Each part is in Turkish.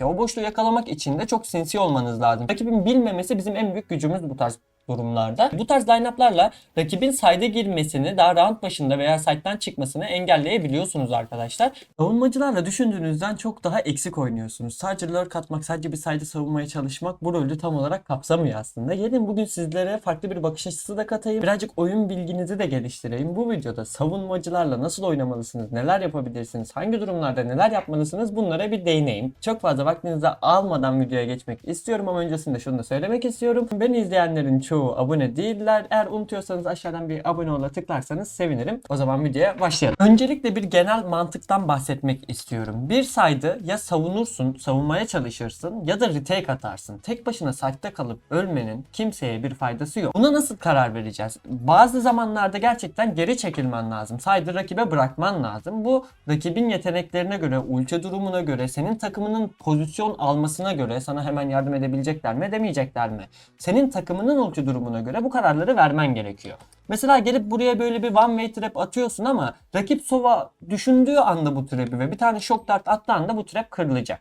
Ya o boşluğu yakalamak için de çok sinsi olmanız lazım. Rakibin bilmemesi bizim en büyük gücümüz bu tarz durumlarda. Bu tarz line-up'larla rakibin side'e girmesini daha round başında veya side'den çıkmasını engelleyebiliyorsunuz arkadaşlar. Savunmacılarla düşündüğünüzden çok daha eksik oynuyorsunuz. Sadece lurk atmak, sadece bir side'ı savunmaya çalışmak bu rolü tam olarak kapsamıyor aslında. Gelin bugün sizlere farklı bir bakış açısı da katayım. Birazcık oyun bilginizi de geliştireyim. Bu videoda savunmacılarla nasıl oynamalısınız, neler yapabilirsiniz, hangi durumlarda neler yapmalısınız bunlara bir değineyim. Çok fazla vaktinizi almadan videoya geçmek istiyorum ama öncesinde şunu da söylemek istiyorum. Beni izleyenlerin çoğu abone değiller. Eğer unutuyorsanız aşağıdan bir abone ol'a tıklarsanız sevinirim. O zaman videoya başlayalım. Öncelikle bir genel mantıktan bahsetmek istiyorum. Bir side'ı ya savunursun, savunmaya çalışırsın ya da retake atarsın. Tek başına side'da kalıp ölmenin kimseye bir faydası yok. Buna nasıl karar vereceğiz? Bazı zamanlarda gerçekten geri çekilmen lazım. Side'ı rakibe bırakman lazım. Bu rakibin yeteneklerine göre, ulti durumuna göre, senin takımının pozisyon almasına göre sana hemen yardım edebilecekler mi, edemeyecekler mi? Senin takımının ulti durumuna göre bu kararları vermen gerekiyor. Mesela gelip buraya böyle bir one way trap atıyorsun ama rakip sova düşündüğü anda bu trap'i ve bir tane shock dart attığı anda bu trap kırılacak.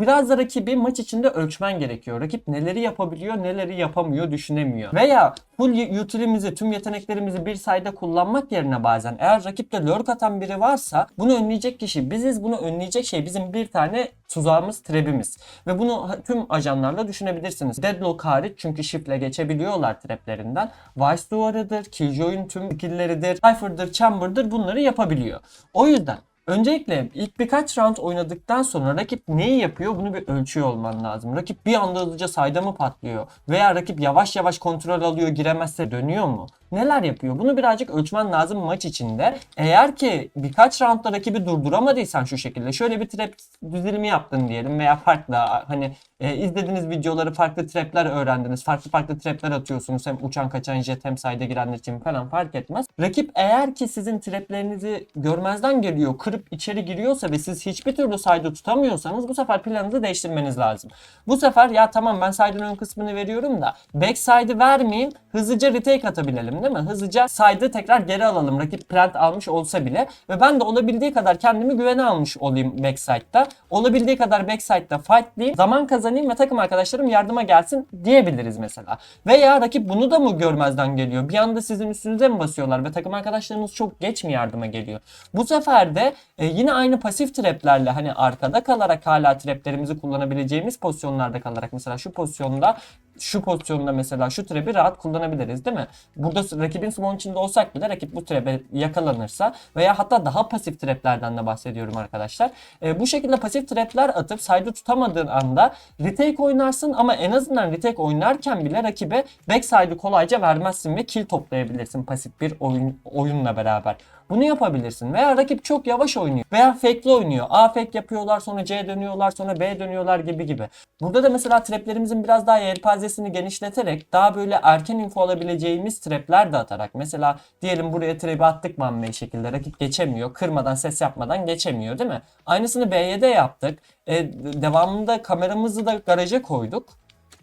Biraz da rakibi maç içinde ölçmen gerekiyor. Rakip neleri yapabiliyor, neleri yapamıyor düşünemiyor. Veya full utilimizi, tüm yeteneklerimizi bir sayede kullanmak yerine bazen eğer rakipte lurk atan biri varsa bunu önleyecek kişi biziz. Bunu önleyecek şey bizim bir tane tuzağımız, trap'imiz. Ve bunu tüm ajanlarla düşünebilirsiniz. Deadlock hariç çünkü shift'le geçebiliyorlar traplerinden. Vice duvarıdır, Killjoy'un tüm skill'leridir, Cypher'dır, Chamber'dır bunları yapabiliyor. O yüzden Öncelikle ilk birkaç round oynadıktan sonra rakip neyi yapıyor bunu bir ölçüyor olman lazım. Rakip bir anda hızlıca sayda mı patlıyor? Veya rakip yavaş yavaş kontrol alıyor giremezse dönüyor mu? Neler yapıyor? Bunu birazcık ölçmen lazım maç içinde. Eğer ki birkaç roundda rakibi durduramadıysan şu şekilde şöyle bir trap dizilimi yaptın diyelim veya farklı hani e, izlediğiniz videoları farklı trapler öğrendiniz. Farklı farklı trapler atıyorsunuz. Hem uçan kaçan jet hem sayda girenler için falan fark etmez. Rakip eğer ki sizin traplerinizi görmezden geliyor, kırıp içeri giriyorsa ve siz hiçbir türlü sayda tutamıyorsanız bu sefer planınızı değiştirmeniz lazım. Bu sefer ya tamam ben side'ın ön kısmını veriyorum da backside'ı vermeyeyim hızlıca retake atabilelim değil mi? Hızlıca side'ı tekrar geri alalım. Rakip plant almış olsa bile ve ben de olabildiği kadar kendimi güvene almış olayım backside'da. Olabildiği kadar backside'da fightlayayım. Zaman kazanayım ve takım arkadaşlarım yardıma gelsin diyebiliriz mesela. Veya rakip bunu da mı görmezden geliyor? Bir anda sizin üstünüze mi basıyorlar ve takım arkadaşlarınız çok geç mi yardıma geliyor? Bu sefer de e, yine aynı pasif traplerle hani arkada kalarak hala traplerimizi kullanabileceğimiz pozisyonlarda kalarak mesela şu pozisyonda şu pozisyonda mesela şu trap'i rahat kullanabiliriz değil mi? Burada rakibin smoke içinde olsak bile rakip bu trap'e yakalanırsa veya hatta daha pasif trap'lerden de bahsediyorum arkadaşlar. E, bu şekilde pasif trap'ler atıp side'ı tutamadığın anda retake oynarsın ama en azından retake oynarken bile rakibe backside'ı kolayca vermezsin ve kill toplayabilirsin pasif bir oyun oyunla beraber. Bunu yapabilirsin. Veya rakip çok yavaş oynuyor. Veya fake'li oynuyor. A fake yapıyorlar sonra C dönüyorlar sonra B dönüyorlar gibi gibi. Burada da mesela traplerimizin biraz daha yelpazesini genişleterek daha böyle erken info alabileceğimiz trapler de atarak. Mesela diyelim buraya trap'i attık one şekilde. Rakip geçemiyor. Kırmadan ses yapmadan geçemiyor değil mi? Aynısını B'ye de yaptık. E, devamında kameramızı da garaja koyduk.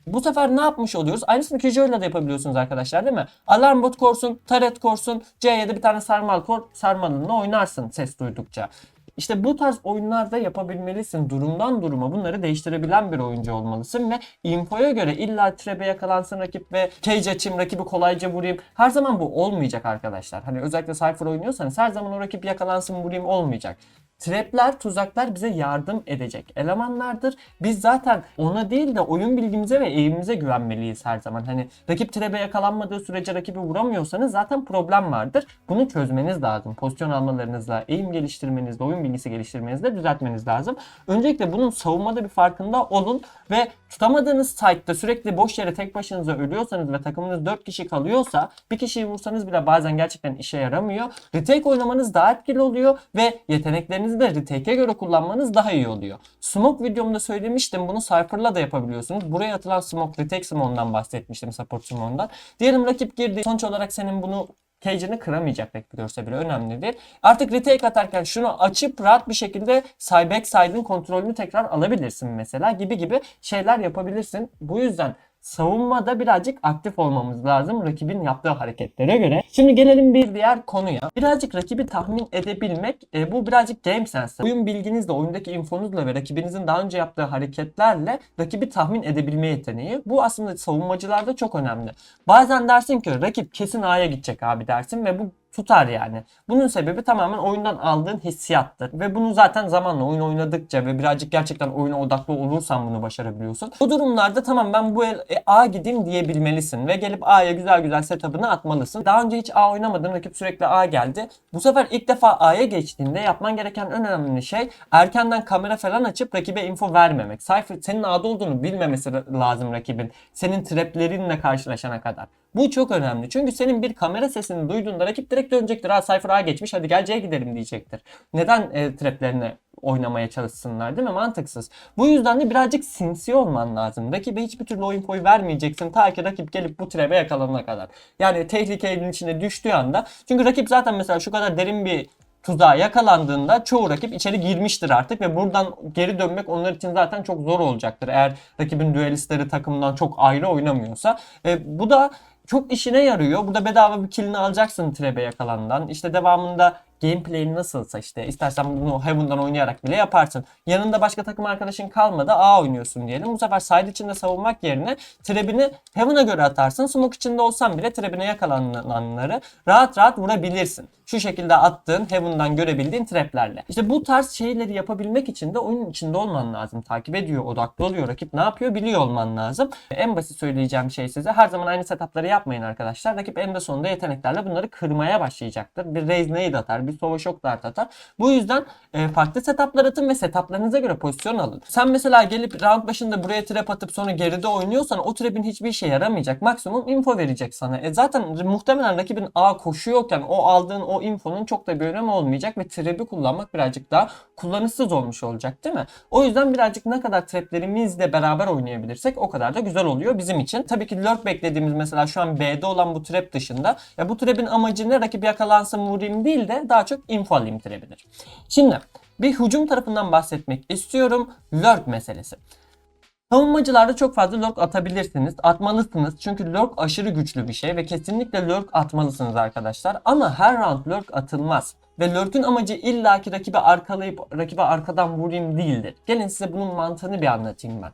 Bu sefer ne yapmış oluyoruz? Aynısını Kijo'yla da yapabiliyorsunuz arkadaşlar değil mi? Alarm bot korsun, taret korsun, C'ye de bir tane sarmal kor, sarmalınla oynarsın ses duydukça. İşte bu tarz oyunlarda yapabilmelisin. Durumdan duruma bunları değiştirebilen bir oyuncu olmalısın ve infoya göre illa trebe yakalansın rakip ve cage açayım rakibi kolayca vurayım. Her zaman bu olmayacak arkadaşlar. Hani özellikle Cypher oynuyorsanız her zaman o rakip yakalansın vurayım olmayacak. Trapler, tuzaklar bize yardım edecek elemanlardır. Biz zaten ona değil de oyun bilgimize ve eğimimize güvenmeliyiz her zaman. Hani rakip trebe yakalanmadığı sürece rakibi vuramıyorsanız zaten problem vardır. Bunu çözmeniz lazım. Pozisyon almalarınızla, eğim geliştirmenizle, oyun bilgisi geliştirmenizle düzeltmeniz lazım. Öncelikle bunun savunmada bir farkında olun ve tutamadığınız site'da sürekli boş yere tek başınıza ölüyorsanız ve takımınız 4 kişi kalıyorsa bir kişiyi vursanız bile bazen gerçekten işe yaramıyor. Retake oynamanız daha etkili oluyor ve yeteneklerinizi de retake'e göre kullanmanız daha iyi oluyor. Smoke videomda söylemiştim. Bunu Cypher'la da yapabiliyorsunuz. Buraya atılan smoke retake smoke'dan bahsetmiştim support smoke'dan. Diyelim rakip girdi. Sonuç olarak senin bunu cage'ini kıramayacak rakip görse bile önemli değil. Artık retake atarken şunu açıp rahat bir şekilde side back side'ın kontrolünü tekrar alabilirsin mesela gibi gibi şeyler yapabilirsin. Bu yüzden savunmada birazcık aktif olmamız lazım rakibin yaptığı hareketlere göre. Şimdi gelelim bir diğer konuya. Birazcık rakibi tahmin edebilmek e, bu birazcık game sense. Oyun bilginizle, oyundaki infonuzla ve rakibinizin daha önce yaptığı hareketlerle rakibi tahmin edebilme yeteneği. Bu aslında savunmacılarda çok önemli. Bazen dersin ki rakip kesin A'ya gidecek abi dersin ve bu tutar yani. Bunun sebebi tamamen oyundan aldığın hissiyattır. Ve bunu zaten zamanla oyun oynadıkça ve birazcık gerçekten oyuna odaklı olursan bunu başarabiliyorsun. Bu durumlarda tamam ben bu el e, A gideyim diyebilmelisin ve gelip A'ya güzel güzel setup'ını atmalısın. Daha önce hiç A oynamadın rakip sürekli A geldi. Bu sefer ilk defa A'ya geçtiğinde yapman gereken en önemli şey erkenden kamera falan açıp rakibe info vermemek. Cypher senin A'da olduğunu bilmemesi lazım rakibin. Senin traplerinle karşılaşana kadar. Bu çok önemli. Çünkü senin bir kamera sesini duyduğunda rakip direkt dönecektir. Ha Cypher A geçmiş hadi gel C'ye gidelim diyecektir. Neden e, traplerine oynamaya çalışsınlar değil mi? Mantıksız. Bu yüzden de birazcık sinsi olman lazım. Rakibe hiçbir türlü o infoyu vermeyeceksin ta ki rakip gelip bu trebe yakalanana kadar. Yani tehlikenin içine düştüğü anda. Çünkü rakip zaten mesela şu kadar derin bir tuzağa yakalandığında çoğu rakip içeri girmiştir artık ve buradan geri dönmek onlar için zaten çok zor olacaktır. Eğer rakibin düelistleri takımdan çok ayrı oynamıyorsa. E, bu da çok işine yarıyor. Burada bedava bir killini alacaksın trebe yakalandan. İşte devamında gameplay'in nasılsa işte istersen bunu Heaven'dan oynayarak bile yaparsın. Yanında başka takım arkadaşın kalmadı A oynuyorsun diyelim. Bu sefer side içinde savunmak yerine trebini Heaven'a göre atarsın. Smoke içinde olsan bile trebine yakalananları rahat rahat vurabilirsin. Şu şekilde attığın Heaven'dan görebildiğin traplerle. İşte bu tarz şeyleri yapabilmek için de oyunun içinde olman lazım. Takip ediyor, odaklı oluyor. Rakip ne yapıyor biliyor olman lazım. En basit söyleyeceğim şey size her zaman aynı setupları yapmayın arkadaşlar. Rakip eninde sonunda yeteneklerle bunları kırmaya başlayacaktır. Bir raise nade atar, bir sova shock dart atar. Bu yüzden e, farklı setuplar atın ve setuplarınıza göre pozisyon alın. Sen mesela gelip round başında buraya trap atıp sonra geride oynuyorsan o trap'in hiçbir işe yaramayacak. Maksimum info verecek sana. E zaten muhtemelen rakibin A koşuyorken o aldığın o infonun çok da bir önemi olmayacak ve trap'i kullanmak birazcık daha kullanışsız olmuş olacak değil mi? O yüzden birazcık ne kadar traplerimizle beraber oynayabilirsek o kadar da güzel oluyor bizim için. Tabii ki lurk beklediğimiz mesela şu an B'de olan bu trap dışında ya bu trap'in amacı ne rakip yakalansın vurayım değil de daha çok info alayım trap'idir. Şimdi bir hücum tarafından bahsetmek istiyorum. Lurk meselesi. Savunmacılarda çok fazla lurk atabilirsiniz. Atmalısınız. Çünkü lurk aşırı güçlü bir şey ve kesinlikle lurk atmalısınız arkadaşlar. Ama her round lurk atılmaz. Ve lurk'ün amacı illaki rakibi arkalayıp rakibe arkadan vurayım değildir. Gelin size bunun mantığını bir anlatayım ben.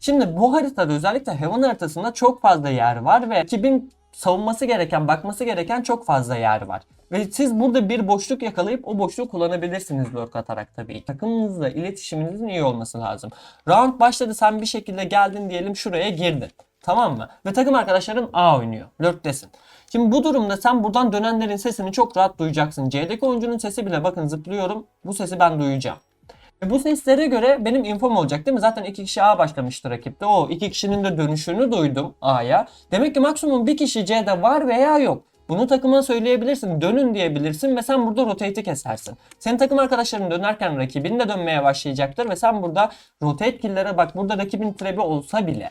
Şimdi bu haritada özellikle Heaven haritasında çok fazla yer var ve rakibin savunması gereken, bakması gereken çok fazla yer var. Ve siz burada bir boşluk yakalayıp o boşluğu kullanabilirsiniz lurk atarak tabii. Takımınızla iletişiminizin iyi olması lazım. Round başladı sen bir şekilde geldin diyelim şuraya girdin. Tamam mı? Ve takım arkadaşların A oynuyor. Lurk'tesin. Şimdi bu durumda sen buradan dönenlerin sesini çok rahat duyacaksın. C'deki oyuncunun sesi bile bakın zıplıyorum. Bu sesi ben duyacağım. Ve bu seslere göre benim infom olacak değil mi? Zaten iki kişi A başlamıştı rakipte. O iki kişinin de dönüşünü duydum A'ya. Demek ki maksimum bir kişi C'de var veya yok. Bunu takıma söyleyebilirsin. Dönün diyebilirsin ve sen burada rotate'i kesersin. Senin takım arkadaşların dönerken rakibin de dönmeye başlayacaktır ve sen burada rotate kill'lere bak burada rakibin trebi olsa bile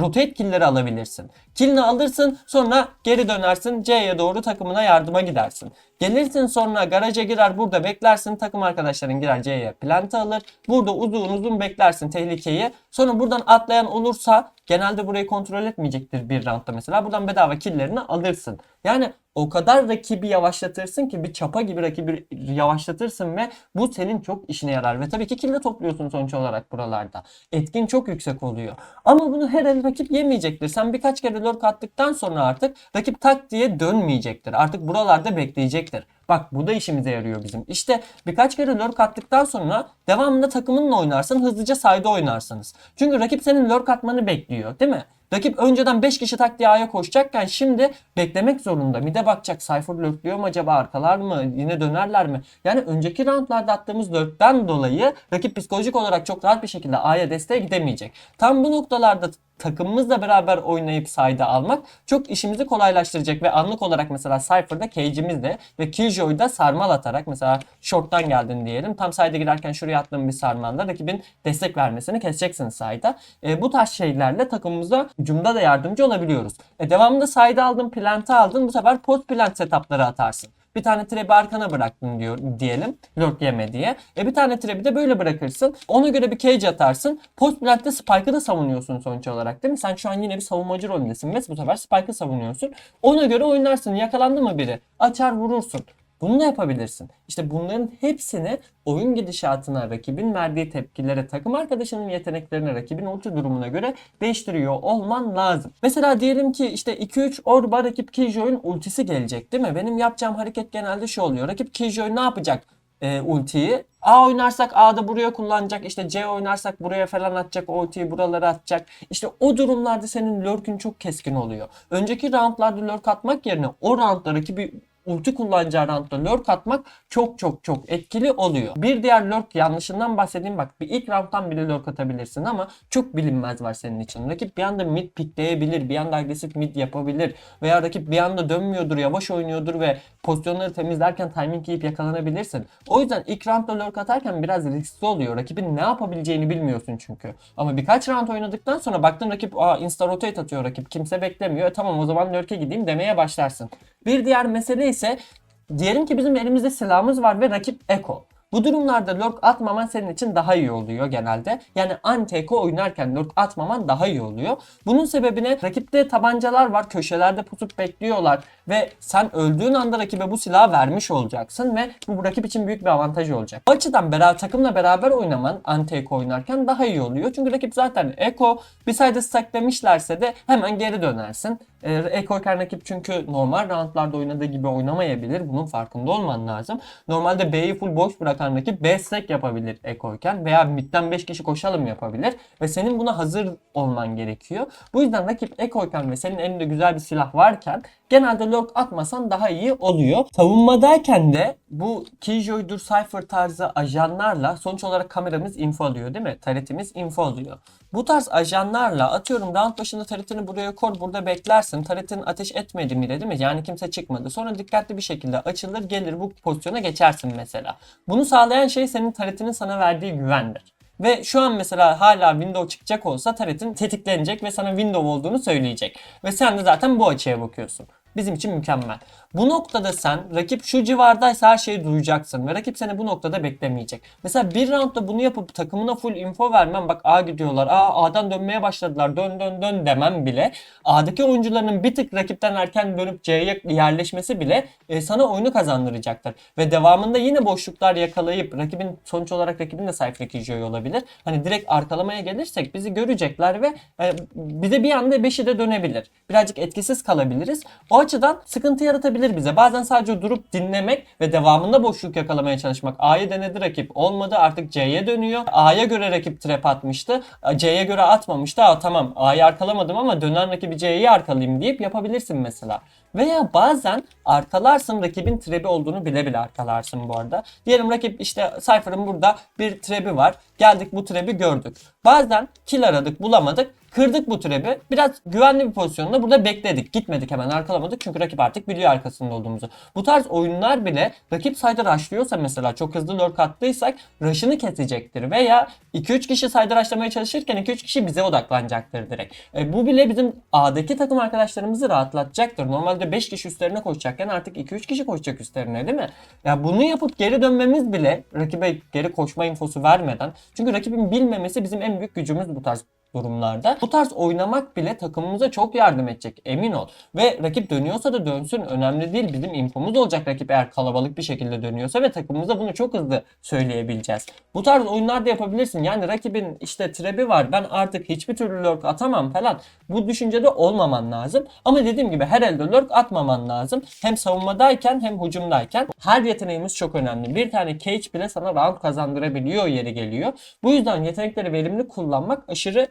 rotate kill'leri alabilirsin. Kill'ini alırsın sonra geri dönersin C'ye doğru takımına yardıma gidersin. Gelirsin sonra garaja girer burada beklersin takım arkadaşların girer C'ye planta alır. Burada uzun uzun beklersin tehlikeyi. Sonra buradan atlayan olursa genelde burayı kontrol etmeyecektir bir roundda mesela. Buradan bedava kill'lerini alırsın. Yani o kadar rakibi yavaşlatırsın ki bir çapa gibi rakibi yavaşlatırsın ve bu senin çok işine yarar. Ve tabii ki kill de topluyorsun sonuç olarak buralarda. Etkin çok yüksek oluyor. Ama bunu her el rakip yemeyecektir. Sen birkaç kere lurk attıktan sonra artık rakip tak diye dönmeyecektir. Artık buralarda bekleyecektir. Bak bu da işimize yarıyor bizim. İşte birkaç kere lurk attıktan sonra devamında takımınla oynarsın. Hızlıca sayda oynarsınız. Çünkü rakip senin lurk atmanı bekliyor değil mi? Rakip önceden 5 kişi tak diye A'ya koşacakken şimdi beklemek zorunda. Mide bakacak. Cypher lurkluyor mu acaba? Arkalar mı? Yine dönerler mi? Yani önceki roundlarda attığımız lurkten dolayı rakip psikolojik olarak çok rahat bir şekilde A'ya desteğe gidemeyecek. Tam bu noktalarda takımımızla beraber oynayıp sayda almak çok işimizi kolaylaştıracak ve anlık olarak mesela Cypher'da cage'imizle ve Killjoy'da sarmal atarak mesela short'tan geldin diyelim. Tam sayda girerken şuraya attığım bir sarmanda rakibin destek vermesini keseceksin sayda. E, bu tarz şeylerle takımımıza hücumda da yardımcı olabiliyoruz. E, devamında sayda aldın, plant'ı aldın. Bu sefer post plant setup'ları atarsın. Bir tane trebi arkana bıraktın diyor diyelim. Lurk yeme diye. E bir tane trebi de böyle bırakırsın. Ona göre bir cage atarsın. Post plant'te Spike'ı da savunuyorsun sonuç olarak değil mi? Sen şu an yine bir savunmacı rolündesin ve bu sefer Spike'ı savunuyorsun. Ona göre oynarsın. Yakalandı mı biri? Açar vurursun. Bunu da yapabilirsin. İşte bunların hepsini oyun gidişatına, rakibin verdiği tepkilere, takım arkadaşının yeteneklerine, rakibin ulti durumuna göre değiştiriyor olman lazım. Mesela diyelim ki işte 2-3 orba rakip Killjoy'un ultisi gelecek değil mi? Benim yapacağım hareket genelde şu oluyor. Rakip Killjoy ne yapacak? e, ultiyi. A oynarsak A'da buraya kullanacak. İşte C oynarsak buraya falan atacak. Ultiyi buralara atacak. İşte o durumlarda senin lurk'ün çok keskin oluyor. Önceki roundlarda lurk atmak yerine o roundda rakibi ulti kullanacağı roundda atmak çok çok çok etkili oluyor. Bir diğer lurk yanlışından bahsedeyim bak. Bir ilk rounddan bile lurk atabilirsin ama çok bilinmez var senin için. Rakip bir anda mid pikleyebilir. Bir anda agresif mid yapabilir. Veya rakip bir anda dönmüyordur, yavaş oynuyordur ve pozisyonları temizlerken timing yiyip yakalanabilirsin. O yüzden ilk roundda lurk atarken biraz riskli oluyor. Rakibin ne yapabileceğini bilmiyorsun çünkü. Ama birkaç round oynadıktan sonra baktın rakip Aa, insta rotate atıyor rakip. Kimse beklemiyor. E, tamam o zaman lurk'e gideyim demeye başlarsın. Bir diğer mesele ise diyelim ki bizim elimizde silahımız var ve rakip Eko. Bu durumlarda lurk atmaman senin için daha iyi oluyor genelde. Yani anti-eko oynarken lurk atmaman daha iyi oluyor. Bunun sebebine rakipte tabancalar var. Köşelerde pusup bekliyorlar. Ve sen öldüğün anda rakibe bu silahı vermiş olacaksın. Ve bu rakip için büyük bir avantaj olacak. O açıdan beraber, takımla beraber oynaman anti-eko oynarken daha iyi oluyor. Çünkü rakip zaten eko bir sayede stacklemişlerse de hemen geri dönersin. Ee, Ekoyken rakip çünkü normal roundlarda oynadığı gibi oynamayabilir. Bunun farkında olman lazım. Normalde B'yi full boş bırakan rakip B stack yapabilir Ekoyken veya midden 5 kişi koşalım yapabilir ve senin buna hazır olman gerekiyor. Bu yüzden rakip Ekoyken ve senin elinde güzel bir silah varken genelde lurk atmasan daha iyi oluyor. Savunmadayken de bu Killjoy'dur Cypher tarzı ajanlarla sonuç olarak kameramız info alıyor değil mi? Taretimiz info alıyor. Bu tarz ajanlarla atıyorum round başında taretini buraya kor burada beklersin. Taretin ateş etmedi mi değil mi? Yani kimse çıkmadı. Sonra dikkatli bir şekilde açılır gelir bu pozisyona geçersin mesela. Bunu sağlayan şey senin taretinin sana verdiği güvendir. Ve şu an mesela hala window çıkacak olsa taretin tetiklenecek ve sana window olduğunu söyleyecek. Ve sen de zaten bu açıya bakıyorsun. Bizim için mükemmel. Bu noktada sen rakip şu civardaysa her şeyi duyacaksın ve rakip seni bu noktada beklemeyecek. Mesela bir roundda bunu yapıp takımına full info vermem bak A gidiyorlar. Aa A'dan dönmeye başladılar. Dön dön dön demem bile. A'daki oyuncuların bir tık rakipten erken dönüp C'ye yerleşmesi bile e, sana oyunu kazandıracaktır. Ve devamında yine boşluklar yakalayıp rakibin sonuç olarak rakibin de Cypher Killjoy olabilir. Hani direkt arkalamaya gelirsek bizi görecekler ve e, bize bir anda 5'i de dönebilir. Birazcık etkisiz kalabiliriz. O açıdan sıkıntı yaratabilir bize. Bazen sadece durup dinlemek ve devamında boşluk yakalamaya çalışmak. A'yı denedi rakip olmadı artık C'ye dönüyor. A'ya göre rakip trap atmıştı. C'ye göre atmamıştı. Aa tamam A'yı arkalamadım ama dönen rakibi C'yi arkalayayım deyip yapabilirsin mesela. Veya bazen arkalarsın rakibin trebi olduğunu bile bile arkalarsın bu arada. Diyelim rakip işte Cypher'ın burada bir trebi var. Geldik bu trebi gördük. Bazen kill aradık bulamadık. Kırdık bu trebi. Biraz güvenli bir pozisyonda burada bekledik. Gitmedik hemen arkalamadık. Çünkü rakip artık biliyor arkasında olduğumuzu. Bu tarz oyunlar bile rakip side'a rushlıyorsa mesela çok hızlı lurk attıysak rush'ını kesecektir. Veya 2-3 kişi side'a rushlamaya çalışırken 2-3 kişi bize odaklanacaktır direkt. E, bu bile bizim A'daki takım arkadaşlarımızı rahatlatacaktır. Normalde 5 kişi üstlerine koşacakken artık 2-3 kişi koşacak üstlerine değil mi? Ya bunu yapıp geri dönmemiz bile rakibe geri koşma infosu vermeden. Çünkü rakibin bilmemesi bizim en büyük gücümüz bu tarz durumlarda. Bu tarz oynamak bile takımımıza çok yardım edecek emin ol. Ve rakip dönüyorsa da dönsün önemli değil. Bizim infomuz olacak rakip eğer kalabalık bir şekilde dönüyorsa ve takımımıza bunu çok hızlı söyleyebileceğiz. Bu tarz oyunlarda yapabilirsin. Yani rakibin işte trebi var ben artık hiçbir türlü lurk atamam falan. Bu düşüncede olmaman lazım. Ama dediğim gibi her elde lurk atmaman lazım. Hem savunmadayken hem hücumdayken her yeteneğimiz çok önemli. Bir tane cage bile sana round kazandırabiliyor yeri geliyor. Bu yüzden yetenekleri verimli kullanmak aşırı.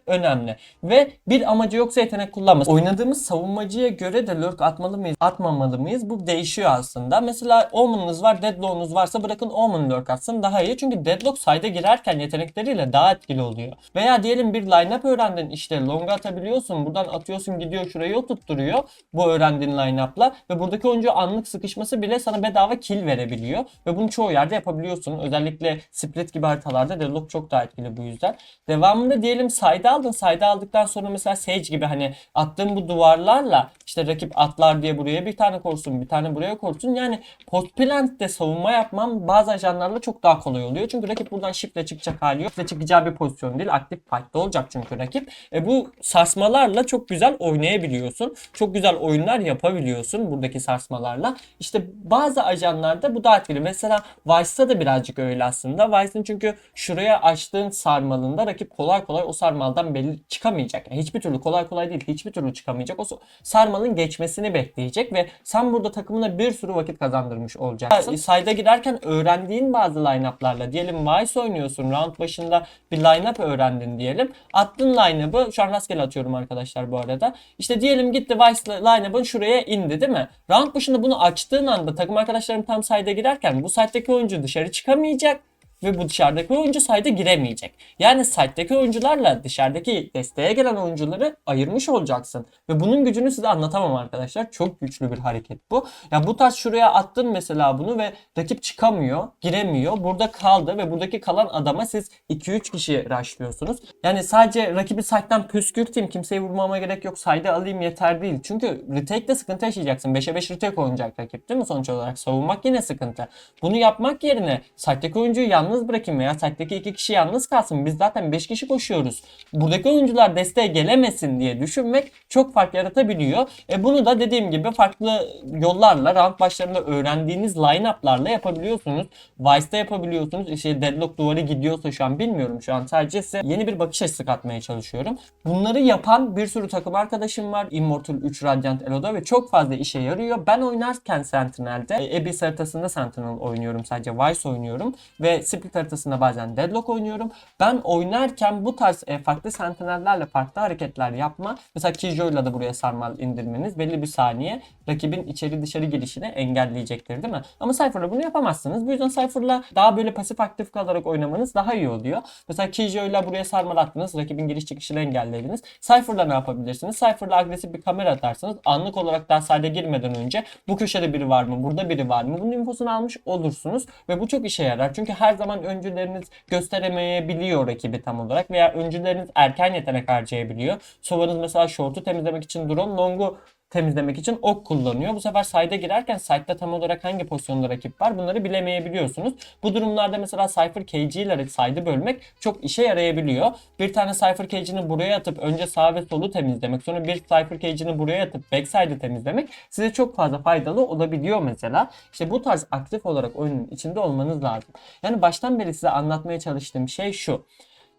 Ve bir amacı yoksa yetenek kullanmaz. Oynadığımız savunmacıya göre de lurk atmalı mıyız, atmamalı mıyız? Bu değişiyor aslında. Mesela Omen'ınız var, Deadlock'unuz varsa bırakın Omen lurk atsın daha iyi. Çünkü Deadlock side'e girerken yetenekleriyle daha etkili oluyor. Veya diyelim bir line-up öğrendin işte long atabiliyorsun. Buradan atıyorsun gidiyor şurayı oturtturuyor. Bu öğrendiğin line-up'la. Ve buradaki oyuncu anlık sıkışması bile sana bedava kill verebiliyor. Ve bunu çoğu yerde yapabiliyorsun. Özellikle split gibi haritalarda Deadlock çok daha etkili bu yüzden. Devamında diyelim al aldın. Sayda aldıktan sonra mesela Sage gibi hani attığın bu duvarlarla işte rakip atlar diye buraya bir tane korsun, bir tane buraya korsun. Yani post plant'te savunma yapmam bazı ajanlarla çok daha kolay oluyor. Çünkü rakip buradan shiftle çıkacak hali yok. Shiftle çıkacağı bir pozisyon değil. Aktif fight'ta olacak çünkü rakip. E bu sarsmalarla çok güzel oynayabiliyorsun. Çok güzel oyunlar yapabiliyorsun buradaki sarsmalarla. İşte bazı ajanlarda bu daha etkili. Mesela Vice'da da birazcık öyle aslında. Vice'ın çünkü şuraya açtığın sarmalında rakip kolay kolay o sarmaldan belli çıkamayacak. Yani hiçbir türlü kolay kolay değil. Hiçbir türlü çıkamayacak. O sarmalın geçmesini bekleyecek ve sen burada takımına bir sürü vakit kazandırmış olacaksın. Sayda girerken öğrendiğin bazı line-up'larla diyelim Vice oynuyorsun. Round başında bir line-up öğrendin diyelim. Attın line-up'ı şu an rastgele atıyorum arkadaşlar bu arada. İşte diyelim gitti Vice line-up'ın şuraya indi değil mi? Round başında bunu açtığın anda takım arkadaşlarım tam sayda girerken bu site'deki oyuncu dışarı çıkamayacak ve bu dışarıdaki oyuncu sayda giremeyecek. Yani site'deki oyuncularla dışarıdaki desteğe gelen oyuncuları ayırmış olacaksın. Ve bunun gücünü size anlatamam arkadaşlar. Çok güçlü bir hareket bu. Ya bu tarz şuraya attın mesela bunu ve rakip çıkamıyor, giremiyor. Burada kaldı ve buradaki kalan adama siz 2-3 kişi rushlıyorsunuz. Yani sadece rakibi site'den püskürteyim, kimseyi vurmama gerek yok, sayda alayım yeter değil. Çünkü retake'de sıkıntı yaşayacaksın. 5'e 5 retake oynayacak rakip değil mi sonuç olarak? Savunmak yine sıkıntı. Bunu yapmak yerine site'deki oyuncuyu yalnız bırakayım veya site'deki 2 kişi yalnız kalsın. Biz zaten 5 kişi koşuyoruz. Buradaki oyuncular desteğe gelemesin diye düşünmek çok fark yaratabiliyor. E bunu da dediğim gibi farklı yollarla round başlarında öğrendiğiniz line-up'larla yapabiliyorsunuz. Vice'da yapabiliyorsunuz. İşte deadlock duvarı gidiyorsa şu an bilmiyorum şu an. Sadece size yeni bir bakış açısı katmaya çalışıyorum. Bunları yapan bir sürü takım arkadaşım var. Immortal 3 Radiant Elo'da ve çok fazla işe yarıyor. Ben oynarken Sentinel'de e, Abyss haritasında Sentinel oynuyorum. Sadece Vice oynuyorum. Ve Split haritasında bazen Deadlock oynuyorum. Ben oynarken bu tarz e, farklı Sentinel'lerle farklı hareketler yapma. Mesela Kijo'yla da buraya sarmal indirmeniz belli bir saniye rakibin içeri dışarı girişini engelleyecektir değil mi? Ama Cypher'la bunu yapamazsınız. Bu yüzden Cypher'la daha böyle pasif aktif kalarak oynamanız daha iyi oluyor. Mesela Kijo'yla buraya sarmal attınız. Rakibin giriş çıkışını engellediniz. Cypher'la ne yapabilirsiniz? Cypher'la agresif bir kamera atarsınız. Anlık olarak daha sayda girmeden önce bu köşede biri var mı? Burada biri var mı? Bunun infosunu almış olursunuz. Ve bu çok işe yarar. Çünkü her zaman öncüleriniz gösteremeyebiliyor rakibi tam olarak veya öncüleriniz erken yetenek harcayabiliyor. Sovanız mesela short'u temizlemek için drone, long'u temizlemek için ok kullanıyor. Bu sefer side'e girerken side'da tam olarak hangi pozisyonda rakip var bunları bilemeyebiliyorsunuz. Bu durumlarda mesela Cypher KG ile side'ı bölmek çok işe yarayabiliyor. Bir tane Cypher KG'ni buraya atıp önce sağ ve solu temizlemek sonra bir Cypher KG'ni buraya atıp backside'ı temizlemek size çok fazla faydalı olabiliyor mesela. İşte bu tarz aktif olarak oyunun içinde olmanız lazım. Yani baştan beri size anlatmaya çalıştığım şey şu.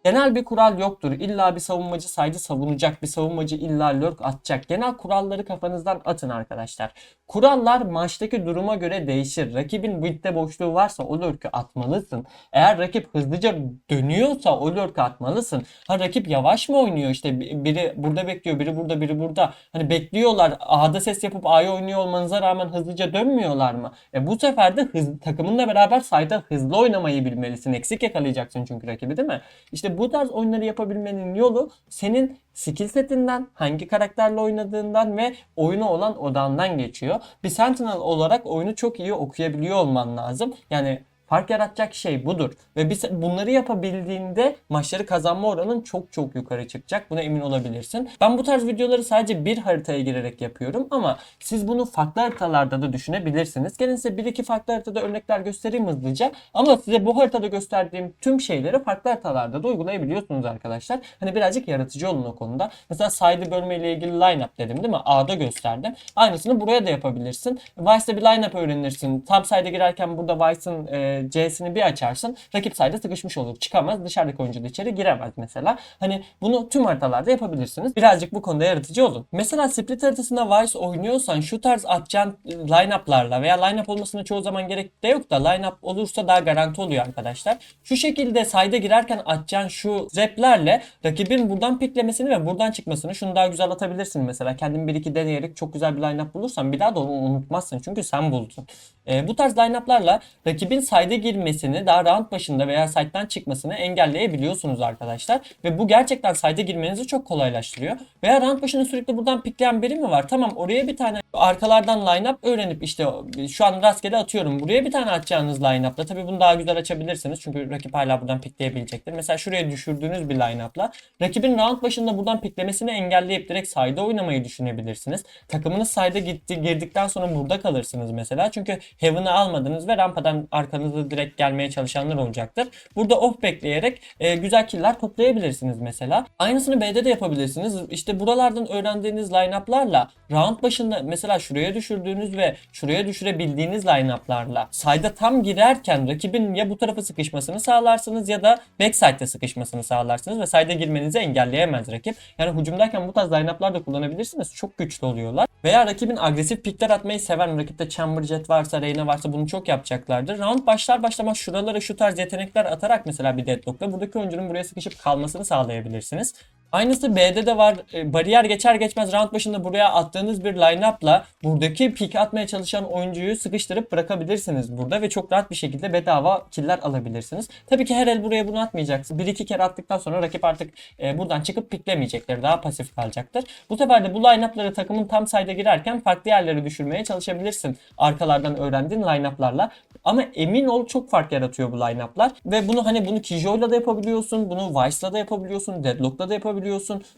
Genel bir kural yoktur. İlla bir savunmacı saydı savunacak. Bir savunmacı illa lurk atacak. Genel kuralları kafanızdan atın arkadaşlar. Kurallar maçtaki duruma göre değişir. Rakibin build'de boşluğu varsa o lurk'ü atmalısın. Eğer rakip hızlıca dönüyorsa o lurk'ü atmalısın. Ha rakip yavaş mı oynuyor? İşte biri burada bekliyor, biri burada, biri burada. Hani bekliyorlar. A'da ses yapıp A'ya oynuyor olmanıza rağmen hızlıca dönmüyorlar mı? E bu sefer de hız, takımınla beraber sayda hızlı oynamayı bilmelisin. Eksik yakalayacaksın çünkü rakibi değil mi? İşte bu tarz oyunları yapabilmenin yolu senin skill setinden, hangi karakterle oynadığından ve oyuna olan odağından geçiyor. Bir Sentinel olarak oyunu çok iyi okuyabiliyor olman lazım. Yani Fark yaratacak şey budur. Ve biz bunları yapabildiğinde maçları kazanma oranın çok çok yukarı çıkacak. Buna emin olabilirsin. Ben bu tarz videoları sadece bir haritaya girerek yapıyorum ama siz bunu farklı haritalarda da düşünebilirsiniz. Gelin size bir iki farklı haritada örnekler göstereyim hızlıca. Ama size bu haritada gösterdiğim tüm şeyleri farklı haritalarda da uygulayabiliyorsunuz arkadaşlar. Hani birazcık yaratıcı olun o konuda. Mesela side bölme ile ilgili lineup dedim değil mi? A'da gösterdim. Aynısını buraya da yapabilirsin. Vice'da bir lineup öğrenirsin. Tam side'e girerken burada Vice'ın e, C'sini bir açarsın. Rakip sayda sıkışmış olur. Çıkamaz. Dışarıdaki oyuncu da içeri giremez mesela. Hani bunu tüm haritalarda yapabilirsiniz. Birazcık bu konuda yaratıcı olun. Mesela split haritasında Vice oynuyorsan şu tarz atacağın line-up'larla veya line-up olmasına çoğu zaman gerek de yok da line-up olursa daha garanti oluyor arkadaşlar. Şu şekilde sayda girerken atacağın şu replerle rakibin buradan piklemesini ve buradan çıkmasını şunu daha güzel atabilirsin mesela. Kendin bir iki deneyerek çok güzel bir line-up bulursan bir daha da onu unutmazsın. Çünkü sen buldun. E, bu tarz line-up'larla rakibin sayda girmesini daha round başında veya site'den çıkmasını engelleyebiliyorsunuz arkadaşlar. Ve bu gerçekten sayda girmenizi çok kolaylaştırıyor. Veya round başında sürekli buradan pikleyen biri mi var? Tamam oraya bir tane Arkalardan line-up öğrenip işte şu an rastgele atıyorum. Buraya bir tane atacağınız line-up'la tabii bunu daha güzel açabilirsiniz. Çünkü rakip hala buradan pikleyebilecektir. Mesela şuraya düşürdüğünüz bir line-up'la rakibin round başında buradan piklemesini engelleyip direkt side'a oynamayı düşünebilirsiniz. Takımınız side'a gitti, girdikten sonra burada kalırsınız mesela. Çünkü Heaven'ı almadınız ve rampadan arkanızda direkt gelmeye çalışanlar olacaktır. Burada off bekleyerek e, güzel killer toplayabilirsiniz mesela. Aynısını B'de de yapabilirsiniz. İşte buralardan öğrendiğiniz line-up'larla round başında mesela şuraya düşürdüğünüz ve şuraya düşürebildiğiniz line-up'larla side'a tam girerken rakibin ya bu tarafa sıkışmasını sağlarsınız ya da backside'de sıkışmasını sağlarsınız ve side'a girmenizi engelleyemez rakip. Yani hücumdayken bu tarz line-up'lar da kullanabilirsiniz. Çok güçlü oluyorlar. Veya rakibin agresif pikler atmayı seven, rakipte Chamber Jet varsa, Reyna varsa bunu çok yapacaklardır. Round başlar başlamaz şuralara şu tarz yetenekler atarak mesela bir deadlock'la buradaki oyuncunun buraya sıkışıp kalmasını sağlayabilirsiniz. Aynısı B'de de var. E, Bariyer geçer geçmez round başında buraya attığınız bir line-up'la buradaki pik atmaya çalışan oyuncuyu sıkıştırıp bırakabilirsiniz burada ve çok rahat bir şekilde bedava killer alabilirsiniz. Tabii ki her el buraya bunu atmayacaksın. Bir iki kere attıktan sonra rakip artık e, buradan çıkıp piklemeyecektir. Daha pasif kalacaktır. Bu sefer de bu line-up'ları takımın tam sayda girerken farklı yerlere düşürmeye çalışabilirsin. Arkalardan öğrendiğin line-up'larla. Ama emin ol çok fark yaratıyor bu line-up'lar. Ve bunu hani bunu Kijo'yla da yapabiliyorsun. Bunu Vice'la da yapabiliyorsun. Deadlock'la da yapabiliyorsun.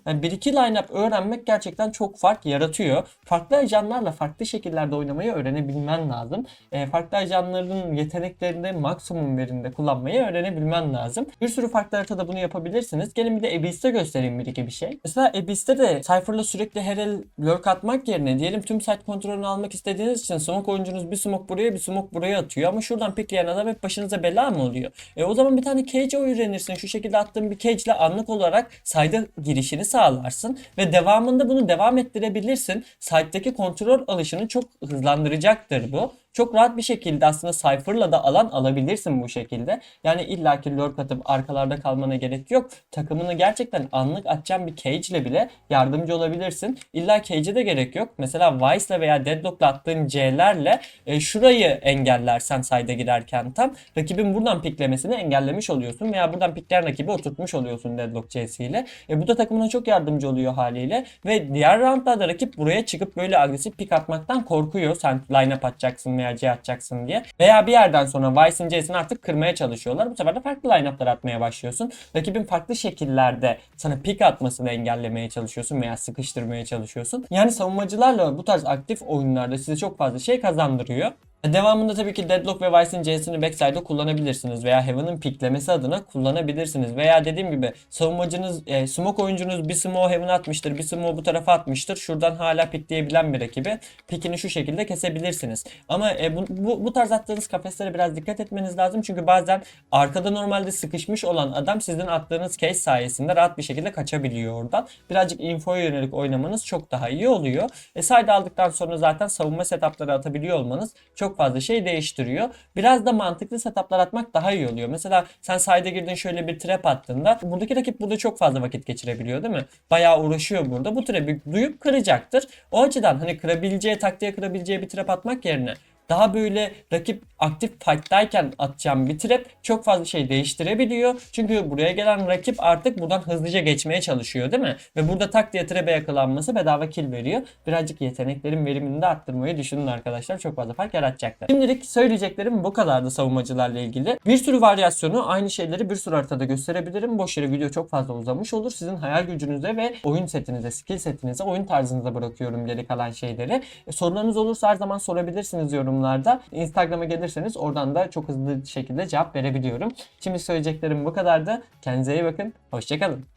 Yani bir iki line-up öğrenmek gerçekten çok fark yaratıyor. Farklı ajanlarla farklı şekillerde oynamayı öğrenebilmen lazım. E, farklı ajanların yeteneklerini maksimum verinde kullanmayı öğrenebilmen lazım. Bir sürü farklı haritada bunu yapabilirsiniz. Gelin bir de Abyss'te göstereyim bir iki bir şey. Mesela Abyss'te de Cypher'la sürekli her el lurk atmak yerine diyelim tüm site kontrolünü almak istediğiniz için smoke oyuncunuz bir smoke buraya bir smoke buraya atıyor ama şuradan pikleyen adam hep başınıza bela mı oluyor? E o zaman bir tane cage öğrenirsin. Şu şekilde attığın bir cage ile anlık olarak side'a girişini sağlarsın ve devamında bunu devam ettirebilirsin. Side'daki kontrol alışını çok hızlandıracaktır bu. Çok rahat bir şekilde aslında Cypher'la da alan alabilirsin bu şekilde. Yani illaki lurk atıp arkalarda kalmana gerek yok. Takımını gerçekten anlık atacağın bir cage ile bile yardımcı olabilirsin. İlla cage'e de gerek yok. Mesela Vice'la veya Deadlock'la attığın C'lerle e, şurayı engellersen side'a girerken tam rakibin buradan piklemesini engellemiş oluyorsun veya buradan pikleyen rakibi oturtmuş oluyorsun Deadlock C'siyle. E, bu da takımına çok yardımcı oluyor haliyle ve diğer roundlarda rakip buraya çıkıp böyle agresif pik atmaktan korkuyor. Sen line-up atacaksın veya C atacaksın diye. Veya bir yerden sonra Vice'in C'sini artık kırmaya çalışıyorlar. Bu sefer de farklı line-up'lar atmaya başlıyorsun. Rakibin farklı şekillerde sana pik atmasını engellemeye çalışıyorsun veya sıkıştırmaya çalışıyorsun. Yani savunmacılarla bu tarz aktif oyunlarda size çok fazla şey kazandırıyor. Devamında tabii ki Deadlock ve Vice'in C'sini backside'da kullanabilirsiniz veya Heaven'ın piklemesi adına kullanabilirsiniz. Veya dediğim gibi savunmacınız, e, smoke oyuncunuz bir smoke Heaven'a atmıştır, bir smoke bu tarafa atmıştır. Şuradan hala pikleyebilen bir rakibi pikini şu şekilde kesebilirsiniz. Ama e, bu, bu, bu tarz attığınız kafeslere biraz dikkat etmeniz lazım. Çünkü bazen arkada normalde sıkışmış olan adam sizin attığınız case sayesinde rahat bir şekilde kaçabiliyor oradan. Birazcık infoya yönelik oynamanız çok daha iyi oluyor. E, side aldıktan sonra zaten savunma setupları atabiliyor olmanız çok fazla şey değiştiriyor. Biraz da mantıklı setuplar atmak daha iyi oluyor. Mesela sen side'e girdin şöyle bir trap attığında buradaki rakip burada çok fazla vakit geçirebiliyor değil mi? Bayağı uğraşıyor burada. Bu trap'i duyup kıracaktır. O açıdan hani kırabileceği, taktiğe kırabileceği bir trap atmak yerine daha böyle rakip aktif fight'tayken atacağım bir trap çok fazla şey değiştirebiliyor. Çünkü buraya gelen rakip artık buradan hızlıca geçmeye çalışıyor değil mi? Ve burada tak diye trap'e yakalanması bedava kill veriyor. Birazcık yeteneklerin verimini de arttırmayı düşünün arkadaşlar. Çok fazla fark yaratacaktır. Şimdilik söyleyeceklerim bu kadardı savunmacılarla ilgili. Bir sürü varyasyonu aynı şeyleri bir sürü haritada gösterebilirim. Boş yere video çok fazla uzamış olur. Sizin hayal gücünüze ve oyun setinize, skill setinize, oyun tarzınıza bırakıyorum geri kalan şeyleri. E, sorularınız olursa her zaman sorabilirsiniz yorumlarda. Instagram'a gelirseniz oradan da çok hızlı şekilde cevap verebiliyorum. Şimdi söyleyeceklerim bu kadardı. Kendinize iyi bakın. Hoşçakalın.